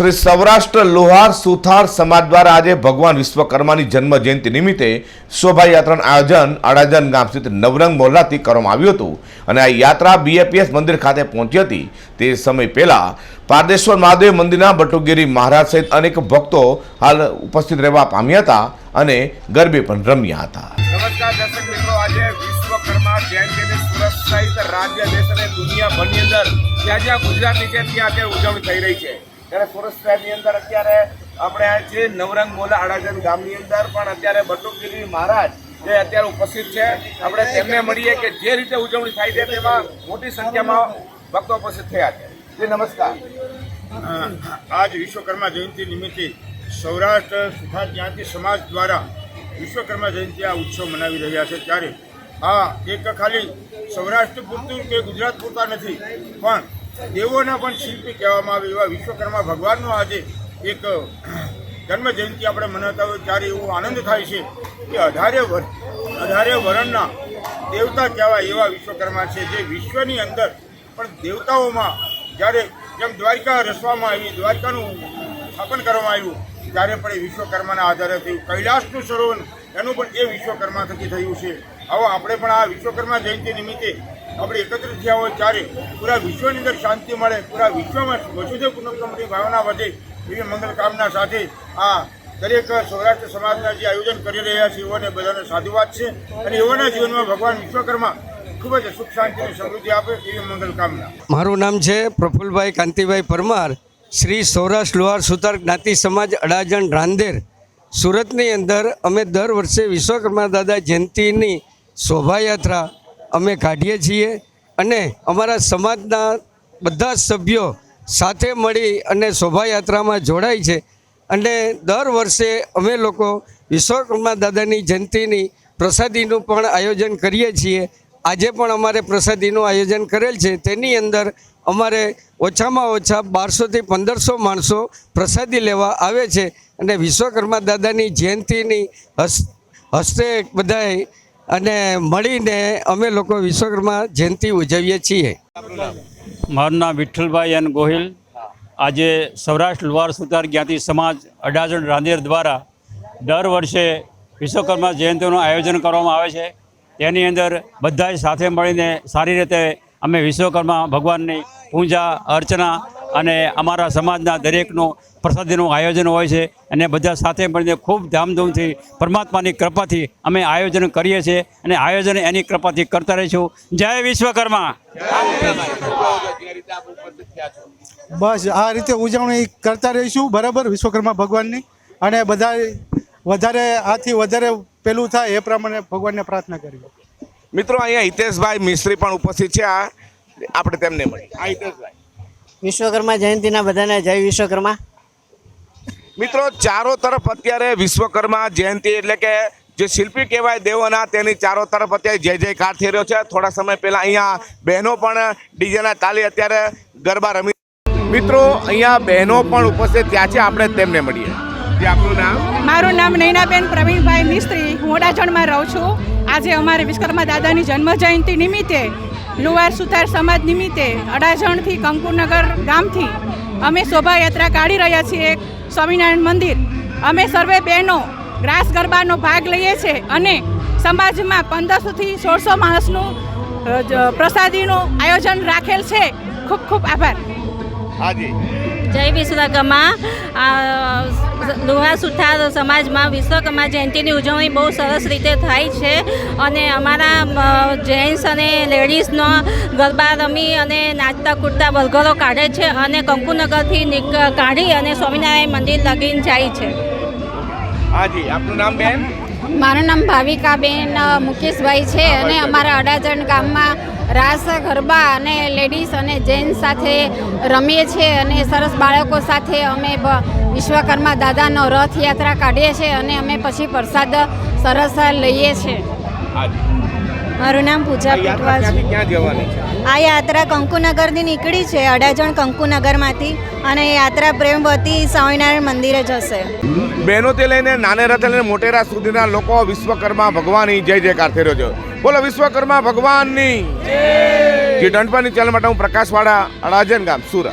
શ્રી સૌરાષ્ટ્ર લોહાર સુથાર સમાજ દ્વારા આજે ભગવાન વિશ્વકર્માની જન્મ જયંતિ નિમિત્તે શોભાયાત્રાનું આયોજન અડાજન ગામ સ્થિત નવરંગ મોહલ્લાથી કરવામાં આવ્યું હતું અને આ યાત્રા બીએપીએસ મંદિર ખાતે પહોંચી હતી. તે સમય પહેલાં પારદેશ્વર મહાદેવ મંદિરના બટુગીરી મહારાજ સહિત અનેક ભક્તો હાલ ઉપસ્થિત રહેવા પામ્યા હતા અને ગરબે પણ રમ્યા હતા. નમસ્કાર જ્યાં ગુજરાતની છે ત્યાં ઉજવણી થઈ રહી છે. ત્યારે સુરત શહેરની અંદર અત્યારે આપણે આ છે નવરંગ મોલા આડાજન ગામની અંદર પણ અત્યારે બટુકગીરી મહારાજ જે અત્યારે ઉપસ્થિત છે, આપણે તેમને મળીએ કે જે રીતે ઉજવણી થાય છે તેમાં મોટી સંખ્યામાં ભક્તો ઉપસ્થિત થયા છે. જી, નમસ્કાર. આજ વિશ્વકર્મા જયંતિ નિમિત્તે સૌરાષ્ટ્ર સુથાર જ્ઞાતિ સમાજ દ્વારા વિશ્વકર્મા જયંતિ આ ઉત્સવ મનાવી રહ્યા છે. ત્યારે આ એક ખાલી સૌરાષ્ટ્ર પૂરતું કે ગુજરાત પૂરતા નથી, પણ દેવોના પણ શિલ્પી કહેવામાં આવે એવા વિશ્વકર્મા ભગવાનનો આજે એક જન્મ જયંતિ આપણે મનાવતા હોય ત્યારે એવો આનંદ થાય છે કે અઢારે અઢારે વરણના દેવતા કહેવાય એવા વિશ્વકર્મા છે જે વિશ્વની અંદર પણ દેવતાઓમાં જ્યારે જેમ દ્વારિકા રચવામાં આવી, દ્વારિકાનું સ્થાપન કરવામાં આવ્યું, ત્યારે પણ એ વિશ્વકર્માના આધારે થયું. કૈલાસનું સરોવર એનું પણ એ વિશ્વકર્મા થકી થયું છે. આવો, આપણે પણ આ વિશ્વકર્મા જયંતિ નિમિત્તે આપણે એકત્રિત થયા હોય ત્યારે પૂરા વિશ્વની અંદર શાંતિ મળે, પૂરા વિશ્વમાં વસુદેવ કુટુંબકમની ભાવના વધે એવી મંગલ કામના સાથે આ દરેક સૌરાષ્ટ્ર સમાજના જે આયોજન કરી રહ્યા છે, એઓને બધાને સાધુવાદ છે અને એઓના જીવનમાં ભગવાન વિશ્વકર્મા ખૂબ જ સુખ શાંતિ અને સમૃદ્ધિ આપે એવી મંગલ કામના. મારું નામ છે પ્રફુલભાઈ કાંતિભાઈ પરમાર, શ્રી સૌરાષ્ટ્ર લોહાર સુતાર જ્ઞાતિ સમાજ અડાજણ રાંદેર. સુરતની અંદર અમે દર વર્ષે વિશ્વકર્મા દાદા જયંતિની શોભાયાત્રા અમે કાઢીએ છીએ અને અમારા સમાજના બધા સભ્યો સાથે મળી અને શોભાયાત્રામાં જોડાય છે. અને દર વર્ષે અમે લોકો વિશ્વકર્મા દાદાની જયંતિની પ્રસાદીનું પણ આયોજન કરીએ છીએ. આજે પણ અમારે પ્રસાદીનું આયોજન કરેલ છે. તેની અંદર અમારે ઓછામાં ઓછા બારસોથી પંદરસો માણસો પ્રસાદી લેવા આવે છે. અને વિશ્વકર્મા દાદાની જયંતિની હસ, હસ્તે બધાએ અને મળીને અમે લોકો વિશ્વકર્મા જયંતિ ઉજવીએ છીએ. મારું નામ વિઠ્ઠલભાઈ એન ગોહિલ. આજે સૌરાષ્ટ્ર લુવાર સુતાર જ્ઞાતિ સમાજ અડાજણ રાંદેર દ્વારા દર વર્ષે વિશ્વકર્મા જયંતિનું આયોજન કરવામાં આવે છે. તેની અંદર બધા સાથે મળીને સારી રીતે અમે વિશ્વકર્મા ભગવાનની પૂજા, અર્ચના અને અમારા સમાજના દરેકનું પ્રસાદીનું આયોજન હોય છે અને બધા સાથે મળીને ખૂબ ધામધૂમથી પરમાત્માની કૃપાથી અમે આયોજન કરીએ છીએ અને આયોજન એની કૃપાથી કરતા રહીશું. જય વિશ્વકર્મા. બસ આ રીતે ઉજવણી કરતા રહીશું બરાબર? વિશ્વકર્મા ભગવાનની. અને બધા વધારે આથી વધારે પેલું થાય એ પ્રમાણે ભગવાનને પ્રાર્થના કરીએ. મિત્રો અહીંયા હિતેશભાઈ મિસ્ત્રી પણ ઉપસ્થિત છે. આ આપણે તેમને મળી આ હિતેશભાઈ. વિશ્વકર્મા જયંતિના બધાને જય વિશ્વકર્મા. મિત્રો ચારો તરફ અત્યારે વિશ્વકર્મા જયંતિ એટલે કે જે શિલ્પી કહેવાય દેવોના તેની ચારો તરફ અત્યારે જય જયકાર થઈ રહ્યો છે. થોડા સમય પહેલાં અહીંયા બહેનો પણ ડીજેના તાલી અત્યારે ગરબા રમી મિત્રો અહીંયા બહેનો પણ ઉપસ્થિત ત્યાં છે. આપણે તેમને મળીએ. જે આપનું નામ? મારું નામ નૈનાબેન પ્રવીણભાઈ મિસ્ત્રી. હું ઓડાજણમાં રહું છું. આજે અમારે વિશ્વકર્મા દાદાની જન્મ જયંતિ નિમિત્તે લુવાર સુથાર સમાજ નિમિત્તે અડાજણથી કંકુનગર ગામથી અમે શોભાયાત્રા કાઢી રહ્યા છીએ સ્વામિનારાયણ મંદિર. અમે સર્વે બહેનો ગ્રાસ ગરબાનો ભાગ લઈએ છીએ અને સમાજમાં પંદરસોથી સોળસો માણસનું પ્રસાદીનું આયોજન રાખેલ છે. ખૂબ ખૂબ આભાર. હાજી. જય વિશ્વકર્મા આ સુથાર સમાજમાં વિશ્વકર્મા જયંતિની ઉજવણી બહુ સરસ રીતે થાય છે અને અમારા જેન્ટ્સ અને લેડીઝનો ગરબા રમી અને નાચતા કૂદતા વલગરો કાઢે છે અને કંકુનગરથી કાઢી અને સ્વામિનારાયણ મંદિર લગીને જાય છે. હાજી આપનું નામ બેન? મારું નામ ભાવિકાબેન મુકેશભાઈ છે અને અમારા અડાજણ ગામમાં રાસ, ગરબા અને લેડીઝ અને જેન્ટ્સ સાથે રમીએ છીએ અને સરસ બાળકો સાથે અમે વિશ્વકર્મા દાદાનો રથયાત્રા કાઢીએ છીએ અને અમે પછી પ્રસાદ સરસ લઈએ છીએ. મારું નામ પૂજા છે? આ યાત્રા કંકુનગરથી નીકળી છે અડાજણ કંકુનગરમાંથી. અને યાત્રા પ્રેમવતી સ્વામિનારાયણ મંદિરે જશે. બહેનોથી લઈને નાનેરાથી લઈને મોટેરા સુધીના લોકો વિશ્વકર્મા ભગવાનની જય જયકાર થઈ રહ્યો છે. બોલો વિશ્વકર્મા ભગવાનની. જે ડંડપાની ચેનલ માટે હું પ્રકાશવાળા અડાજણ ગામ સુરત.